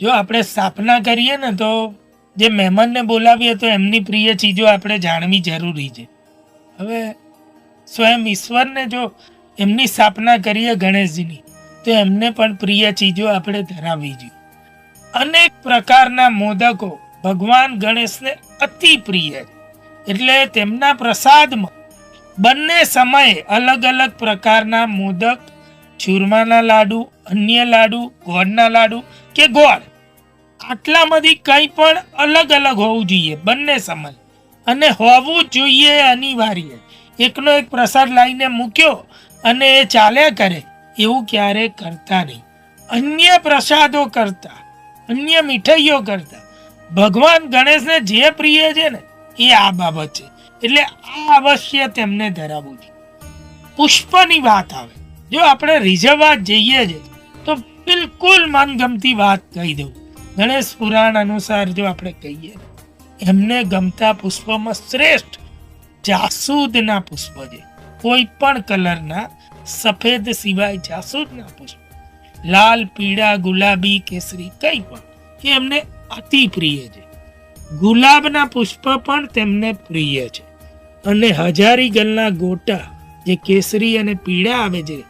જો આપણે સ્થાપના કરીએ ને તો જે મહેમાનને બોલાવીએ તો એમની પ્રિય ચીજો આપણે જાણવી જરૂરી છે. હવે સ્વયં ઈશ્વરને જો એમની સ્થાપના કરીએ ગણેશજીની, તો એમને પણ પ્રિય ચીજો આપણે ધરાવવી જોઈએ. અનેક પ્રકારના મોદકો ભગવાન ગણેશને અતિ પ્રિય છે. એટલે તેમના પ્રસાદમાં બંને સમયે અલગ અલગ પ્રકારના મોદક, ચૂરમાના લાડુ, અન્ય લાડુ, ગોળના લાડુ કે ગોળ. આટલામાંથી કંઈ પણ અલગ અલગ હોવું જોઈએ, બંને સમય અને હોવું જોઈએ અનિવાર્ય. એકનો એક પ્રસાદ લાવીને મૂક્યો અને એ ચાલ્યા કરે, એવું ક્યારે કરતા નહીં. અન્ય પ્રસાદો કરતા, અન્ય મીઠાઈઓ કરતા. ભગવાન ગણેશને જે પ્રિય છે ને, એ આ બાબત છે. એટલે આ અવશ્ય તેમને ધરાવવું જોઈએ. પુષ્પની વાત આવે. જો આપણે રિઝર્વા જઈએ છે, તો બિલકુલ મનગમતી વાત કહી દઉં. ગણેશ પુરાણ અનુસાર જો આપણે કહીએ, એમને ગમતા પુષ્પમાં શ્રેષ્ઠ જાસૂદના પુષ્પ છે. કોઈ પણ કલરના સફેદ સિવાય જાસૂદના પુષ્પ. લાલ, પીળા, ગુલાબી, કેસરી, કંઈ પણ એ એમને અતિ પ્રિય છે. ગુલાબના પુષ્પ પણ તેમને પ્રિય છે. અને હજારી ગલના ગોટા, જે કેસરી અને પીળા આવે છે,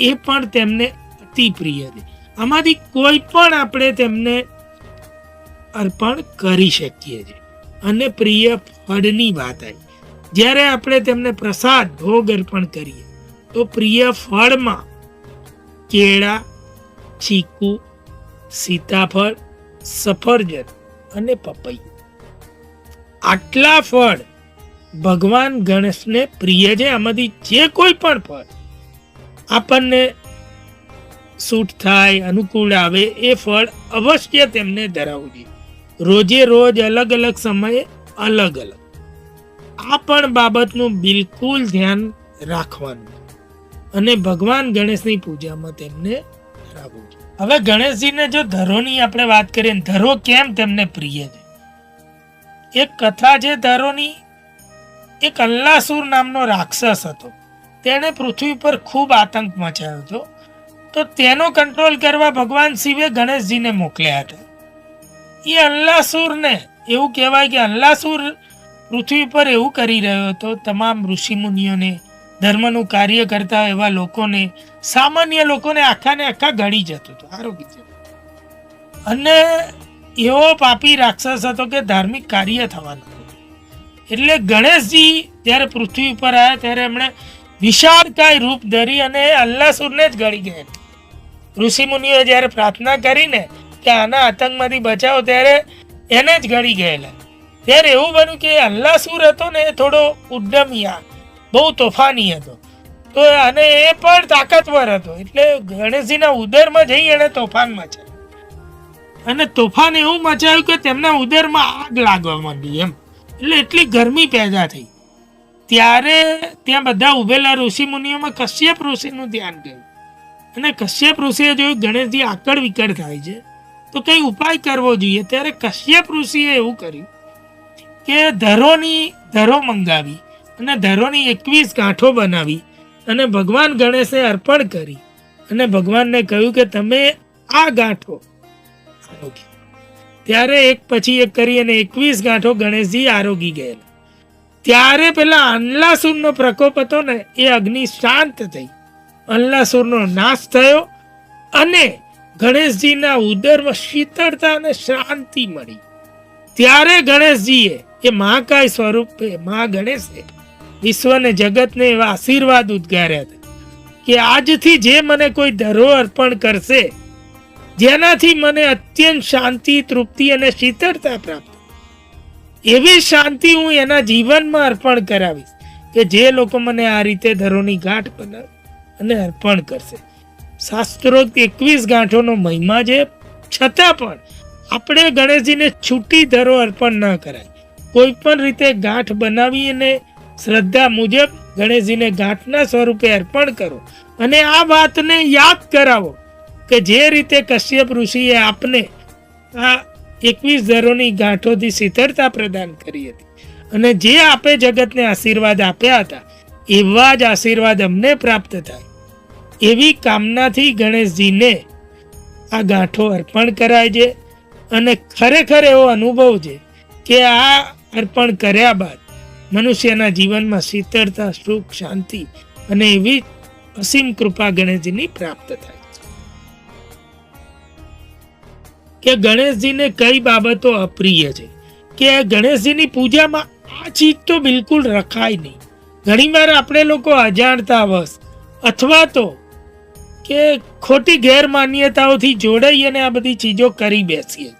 એ પણ તેમને અતિ પ્રિય છે. આમાંથી કોઈ પણ આપણે તેમને અર્પણ કરી શકીએ છીએ. અને પ્રિય ફળની વાત આવી. જ્યારે આપણે તેમને પ્રસાદ, ભોગ અર્પણ કરીએ, તો પ્રિય ફળમાં કેળા, ચીકુ, સીતાફળ, સફરજન અને પપૈયું. આટલા ફળ ભગવાન ગણેશને પ્રિય છે. આમાંથી જે કોઈ પણ ફળ આપણને સૂટ થાય, અનુકૂળ આવે એ ફળ અવશ્ય તેમને ધરાવવું. જોઈએ રોજે રોજ અલગ અલગ સમયે અલગ અલગ. આ પણ બાબતનું બિલકુલ ધ્યાન રાખવાનું. અને ભગવાન ગણેશની પૂજામાં તેમને ધરાવવું જોઈએ. હવે ગણેશજીને જો ધરોની આપણે વાત કરીએ ધરો કેમ તેમને પ્રિય છે? એક કથા છે ધરોની, એક અલ્લાસુર નામનો રાક્ષસ હતો. તેણે પૃથ્વી પર ખૂબ આતંક મચાવ્યો હતો. તો તેનો કંટ્રોલ કરવા ભગવાન શિવે ગણેશજીને મોકલ્યા હતા. એ અલ્લાસુરને એવું કહેવાય કે અલ્લાસુર પૃથ્વી પર એવું કરી રહ્યો હતો, તમામ ઋષિમુનિઓને, ધર્મનું કાર્ય કરતા એવા લોકોને, સામાન્ય લોકોને આખાને આખા ગળી જતો હતો, આરોગી જતો અને એવો પાપી રાક્ષસ હતો કે ધાર્મિક કાર્ય થવાનું એટલે ગણેશજી જ્યારે પૃથ્વી ઉપર આવ્યા, ત્યારે એમણે વિશાળકાય રૂપ ધરી અને અલ્લાસુરને જ ગળી ગયા. ઋષિમુનિઓએ જ્યારે પ્રાર્થના કરીને કે આના આતંકમાંથી બચાવો, ત્યારે એને જ ગળી ગયેલા. ત્યારે એવું બન્યું કે અલ્લાસુર હતો ને, એ થોડો ઉદ્યમિયા બહુ તોફાની હતો. તો અને એ પણ તાકાતવર હતો. એટલે ગણેશજીના ઉદરમાં જઈ એણે તોફાન મચાવ્યું. અને તોફાન એવું મચાવ્યું કે તેમના ઉદરમાં આગ લાગવા માંડી એમ. એટલે એટલી ગરમી પેદા થઈ. ત્યારે ત્યાં બધા ઉભેલા ઋષિ મુનિઓમાં કશ્યપ ઋષિનું ધ્યાન ગયું. અને કશ્યપ ઋષિએ જોયું ગણેશજી આકડ વિકળ થાય છે. તો કંઈ ઉપાય કરવો જોઈએ? ત્યારે કશ્યપ ઋષિએ એવું કર્યું કે ધરોની ધરો મંગાવી અને ધરોની એકવીસ ગાંઠો બનાવી અને ભગવાન ગણેશને અર્પણ કરી અને ભગવાનને કહ્યું કે તમે આ ગાંઠો ત્યારે એક પછી એક કરી અને એકવીસ ગાંઠો ગણેશજી આરોગી ગયેલા. ત્યારે પેલા આંલાસુરનો પ્રકોપ હતો ને, એ અગ્નિ શાંત થઈ. અલ્લાસુરનો નાશ થયો અને ગણેશજીના ઉદરમાં શીતળતા અને શાંતિ મળી. ત્યારે ગણેશજીએ એ મહાકાય સ્વરૂપે, મહા ગણેશે, વિશ્વને, જગતને એવા આશીર્વાદ ઉદ્ગાર્યા હતા કે આજથી જે મને કોઈ ધરો અર્પણ કરશે, જેનાથી મને અત્યંત શાંતિ, તૃપ્તિ અને શીતળતા પ્રાપ્ત એવી શાંતિ હું એના જીવનમાં અર્પણ કરાવીશ કે જે લોકો મને આ રીતે ધરોની ગાંઠ બનાવે. અને અર્પણ કરશે. શાસ્ત્રોક્ત એકવીસ ગાંઠોનો મહિમા છે. છતાં પણ આપણે ગણેશજીને છૂટી ધરો અર્પણ ન કરાય. કોઈ પણ રીતે ગાંઠ બનાવી અને શ્રદ્ધા મુજબ ગણેશજીને ગાંઠના સ્વરૂપે અર્પણ કરો. અને આ વાતને યાદ કરાવો કે જે રીતે કશ્યપ ઋષિએ આપને આ એકવીસ ધરોની ગાંઠોથી શીતળતા પ્રદાન કરી હતી. અને જે આપે જગતને આશીર્વાદ આપ્યા હતા, એવા જ આશીર્વાદ અમને પ્રાપ્ત થાય. એવી કામનાથી ગણેશજીને આ ગાંઠો અર્પણ કરાય છે અને ખરેખર એવો અનુભવ છે કે આ અર્પણ કર્યા બાદ મનુષ્યના જીવનમાં શીતળતા, સુખ, શાંતિ અને એવી અસીમ કૃપા ગણેશજીની પ્રાપ્ત થાય છે. કે ગણેશજીને કઈ બાબતો અપ્રિય છે? કે ગણેશજીની પૂજામાં આ ચીજ તો બિલકુલ રખાય નહીં. ઘણીવાર આપણે લોકો અજાણતા વશ અથવા તો કે ખોટી ગેરમાન્યતાઓથી જોડાઈ અને આ બધી ચીજો કરી બેસીએ.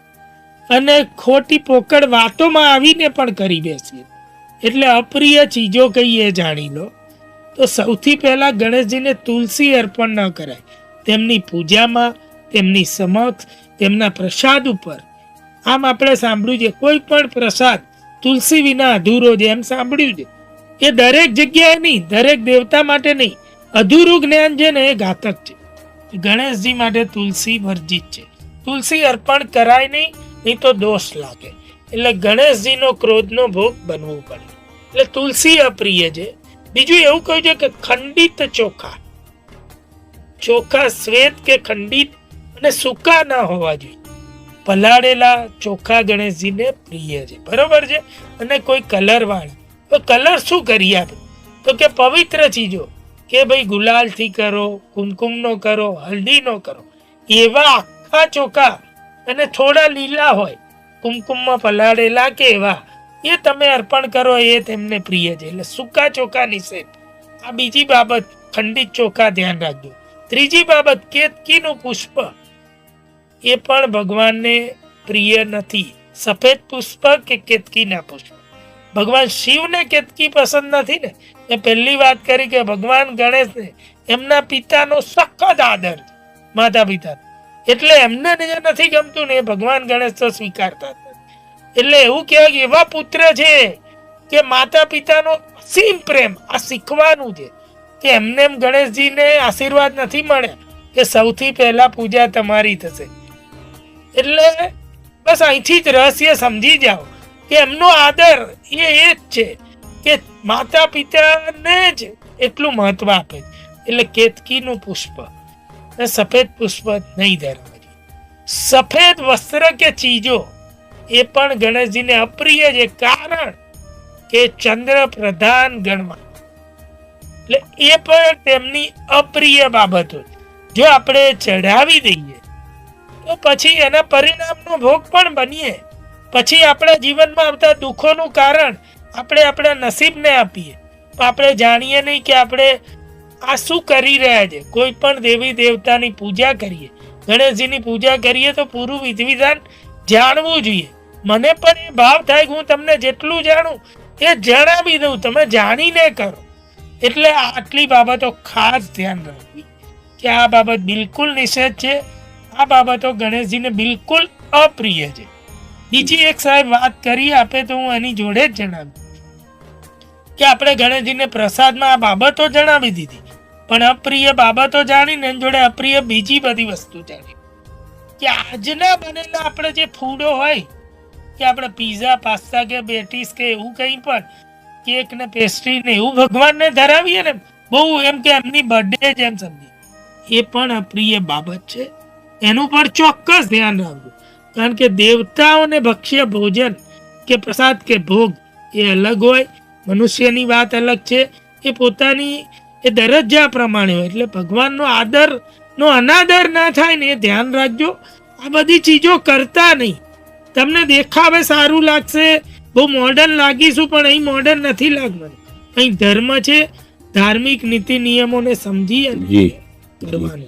અને ખોટી પોકળ વાતોમાં આવીને પણ કરી બેસીએ. એટલે અપ્રિય ચીજો કહીએ જાણી લો. તો સૌથી પહેલા ગણેશજીને તુલસી અર્પણ ન કરાય. તેમની પૂજામાં, તેમની સમક્ષ, તેમના પ્રસાદ ઉપર. આમ આપણે સાંભળ્યું છે, કોઈ પણ પ્રસાદ તુલસી વિના અધૂરો છે, એમ સાંભળ્યું છે. એ દરેક જગ્યાએ નહીં, દરેક દેવતા માટે નહીં. અધૂરું જ્ઞાન છે ને એ ઘાતક છે. ગણેશજી માટે તુલસી વર્જિત છે. તુલસી અર્પણ કરાય નહીં નહીં તો દોષ લાગે. એટલે ગણેશજીનો ક્રોધનો ભોગ બનવું પડે. એટલે તુલસી અપ્રિય છે. બીજું એવું કહ્યું છે કે ખંડિત ચોખા. ચોખા શ્વેત કે ખંડિત અને સૂકા ના હોવા જોઈએ. પલાળેલા ચોખા ગણેશજીને પ્રિય છે. બરોબર છે? અને કોઈ કલર વાળા. તો કલર શું કરી આપે? તો કે પવિત્ર ચીજો. કે ભાઈ ગુલાલથી કરો, કુમકુમનો કરો, હલ્દીનો કરો, એવા આખા ચોખા અને થોડા લીલા હોય, કુમકુમમાં પલાળેલા કે એવા, એ તમે અર્પણ કરો, એ તેમને પ્રિય છે. એટલે સૂકા ચોખા નિષેધ આ બીજી બાબત, ખંડિત ચોખા ધ્યાન રાખજો. ત્રીજી બાબત, કેતકીનું પુષ્પ. એ પણ ભગવાનને પ્રિય નથી. સફેદ પુષ્પ કે કેતકીના પુષ્પ? ભગવાન શિવને કેતકી પસંદ નથી ને? મેં પહેલી વાત કરી કે ભગવાન ગણેશને એમના પિતાનો સખત આદર માતા પિતા એટલે એમને નથી ગમતું ને એ ભગવાન ગણેશ તો સ્વીકારતા એટલે એવું કહેવાય કે એવા પુત્ર છે કે માતા પિતાનો અસીમ પ્રેમ, આ શીખવાનું છે. કે એમને એમ ગણેશજીને આશીર્વાદ નથી મળ્યા કે સૌથી પહેલા પૂજા તમારી થશે. એટલે બસ અહીંથી જ રહસ્ય સમજી જાઓ કે એમનો આદર એ એ જ છે કે માતા પિતાને જ એટલું મહત્વ આપે. એટલે કેતકીનું પુષ્પ. સફેદ પુષ્પ નહીં ધરાવે. સફેદ વસ્ત્ર કે ચીજો, એ પણ ગણેશજીને અપ્રિય છે કારણ કે ચંદ્ર પ્રધાન ગણવા એટલે એ પણ તેમની અપ્રિય બાબતો જો આપણે ચઢાવી દઈએ, તો પછી એના પરિણામનો ભોગ પણ બનીએ. પછી આપણા જીવનમાં આવતા દુઃખોનું કારણ આપણે આપણા નસીબને આપીએ. તો આપણે જાણીએ નહીં કે આપણે આ શું કરી રહ્યા છે. કોઈ પણ દેવી દેવતાની પૂજા કરીએ. ગણેશજીની પૂજા કરીએ તો પૂરું વિધિવિધાન જાણવું જોઈએ. મને પણ એ ભાવ થાય કે હું તમને જેટલું જાણું એ જણાવી દઉં. તમે જાણીને કરો. એટલે આટલી બાબતો ખાસ ધ્યાન રાખવી. કે આ બાબત બિલકુલ નિષેધ છે. આ બાબતો ગણેશજીને બિલકુલ અપ્રિય છે. બીજી એક સાહેબ વાત કરી, આપે તો હું એની જોડે જ જણાવી. કે આપણે ગણેશજીને પ્રસાદમાં આ બાબતો જણાવી દીધી. પણ અપ્રિય બાબતો જાણીને એની જોડે અપ્રિય બીજી બધી વસ્તુ જાણી. કે આજના બનેલા આપણે જે ફૂડો હોય, કે આપણે પીઝા, પાસ્તા કે બેટીસ કે એવું કંઈ પણ, કેક ને પેસ્ટ્રી ને એવું ભગવાનને ધરાવીએ ને, બહુ એમ કે એમની બર્થડે જ એમ સમજી એ પણ અપ્રિય બાબત છે. એનું પણ ચોક્કસ ધ્યાન રાખવું કારણ કે દેવતાઓને ભક્ષ્ય ભોજન કે પ્રસાદ કે ભોગ એ અલગ હોય મનુષ્યની વાત અલગ છે. એ પોતાની એ દરજ્જા પ્રમાણે હોય. એટલે ભગવાનનો આદર નો અનાદર ના થાય ને એ ધ્યાન રાખજો. આ બધી ચીજો કરતા નહીં. તમને દેખાવે સારું લાગશે. બહુ મોડર્ન લાગીશું પણ અહીં મોડર્ન નથી લાગવાનું. અહીં ધર્મ છે. ધાર્મિક નીતિ નિયમોને સમજી અને કરવાનું.